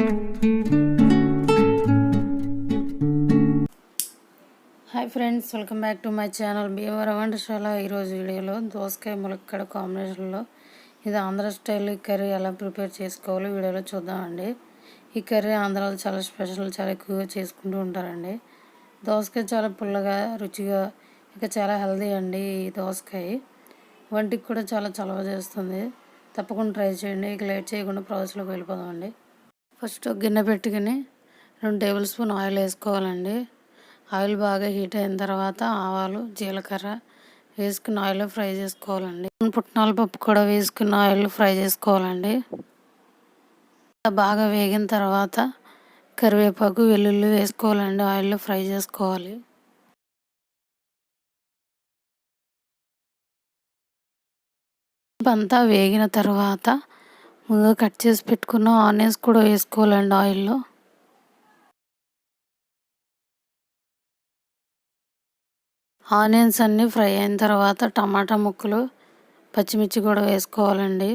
Hi friends welcome back to my channel Bhimavaram వంటశాల ఈరోజు వీడియోలో దోసకాయ ములక్కడ కాంబినేషన్లో ఇది ఆంధ్ర స్టైల్ కర్రీ ఎలా ప్రిపేర్ చేసుకోవాలో వీడియోలో చూద్దామండి. ఈ కర్రీ ఆంధ్రాలో చాలా స్పెషల్ చాలా ఎక్కువగా చేసుకుంటూ ఉంటారండి. దోసకాయ చాలా పుల్లగా రుచిగా ఇక చాలా హెల్దీ అండి ఈ దోసకాయ. వంటికి కూడా చాలా చలవ చేస్తుంది. తప్పకుండా ట్రై చేయండి. ఇక లేట్ చేయకుండా ప్రాసెస్లోకి వెళ్ళిపోదామండి. ఫస్ట్ గిన్నె పెట్టుకుని రెండు టేబుల్ స్పూన్ ఆయిల్ వేసుకోవాలండి. ఆయిల్ బాగా హీట్ అయిన తర్వాత ఆవాలు జీలకర్ర వేసుకుని ఆయిల్లో ఫ్రై చేసుకోవాలండి. పుట్నాల పప్పు కూడా వేసుకుని ఆయిల్ ఫ్రై చేసుకోవాలండి. బాగా వేగిన తర్వాత కరివేపాకు వెల్లుల్లి వేసుకోవాలండి. ఆయిల్లో ఫ్రై చేసుకోవాలి. అంతా వేగిన తర్వాత ముందుగా కట్ చేసి పెట్టుకున్న ఆనియన్స్ కూడా వేసుకోవాలండి ఆయిల్లో. ఆనియన్స్ అన్నీ ఫ్రై అయిన తర్వాత టమాటా ముక్కలు పచ్చిమిర్చి కూడా వేసుకోవాలండి.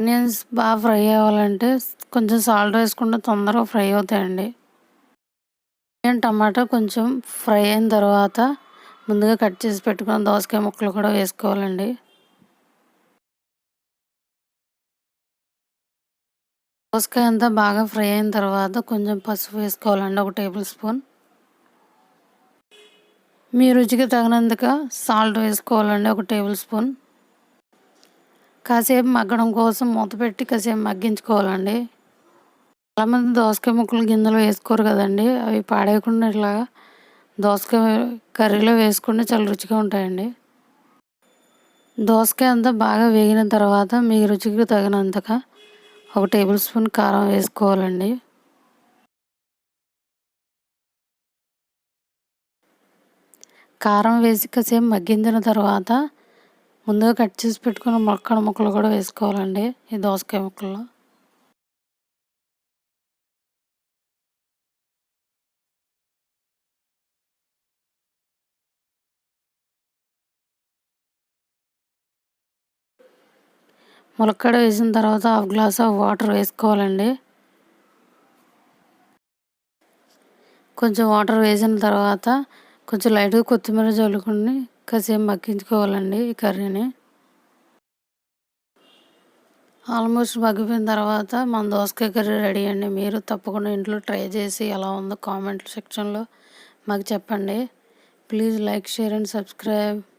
ఆనియన్స్ బాగా ఫ్రై అవ్వాలంటే కొంచెం సాల్ట్ వేసుకుంటే తొందరగా ఫ్రై అవుతాయండి. టమాటా కొంచెం ఫ్రై అయిన తర్వాత ముందుగా కట్ చేసి పెట్టుకున్న దోసకాయ ముక్కలు కూడా వేసుకోవాలండి. దోసకాయ అంతా బాగా ఫ్రై అయిన తర్వాత కొంచెం పసుపు వేసుకోవాలండి ఒక టేబుల్ స్పూన్. మీ రుచికి తగినంతగా సాల్ట్ వేసుకోవాలండి ఒక టేబుల్ స్పూన్. కాసేపు మగ్గడం కోసం మూత పెట్టి కాసేపు మగ్గించుకోవాలండి. చాలామంది దోసకాయ ముక్కలు గింజలు వేసుకోరు కదండి అవి పాడేయకుండా ఇట్లా దోసకాయ కర్రీలో వేసుకుంటే చాలా రుచిగా ఉంటాయండి. దోసకాయ అంతా బాగా వేగిన తర్వాత మీ రుచికి తగినంతగా ఒక టేబుల్ స్పూన్ కారం వేసుకోవాలండి. కారం వేసి కాసేపు మగ్గించిన తర్వాత ముందుగా కట్ చేసి పెట్టుకున్న మొక్కల ముక్కలు కూడా వేసుకోవాలండి ఈ దోసకాయ ముక్కల్లో. ములక్కడ వేసిన తర్వాత హాఫ్ గ్లాస్ ఆఫ్ వాటర్ వేసుకోవాలండి. కొంచెం వాటర్ వేసిన తర్వాత కొంచెం లైట్గా కొత్తిమీర చల్లుకుని కాసేపు మగ్గించుకోవాలండి ఈ కర్రీని. ఆల్మోస్ట్ మగ్గిపోయిన తర్వాత మన దోసకాయ కర్రీ రెడీ అండి. మీరు తప్పకుండా ఇంట్లో ట్రై చేసి ఎలా ఉందో కామెంట్ సెక్షన్లో మాకు చెప్పండి. Please like share and subscribe.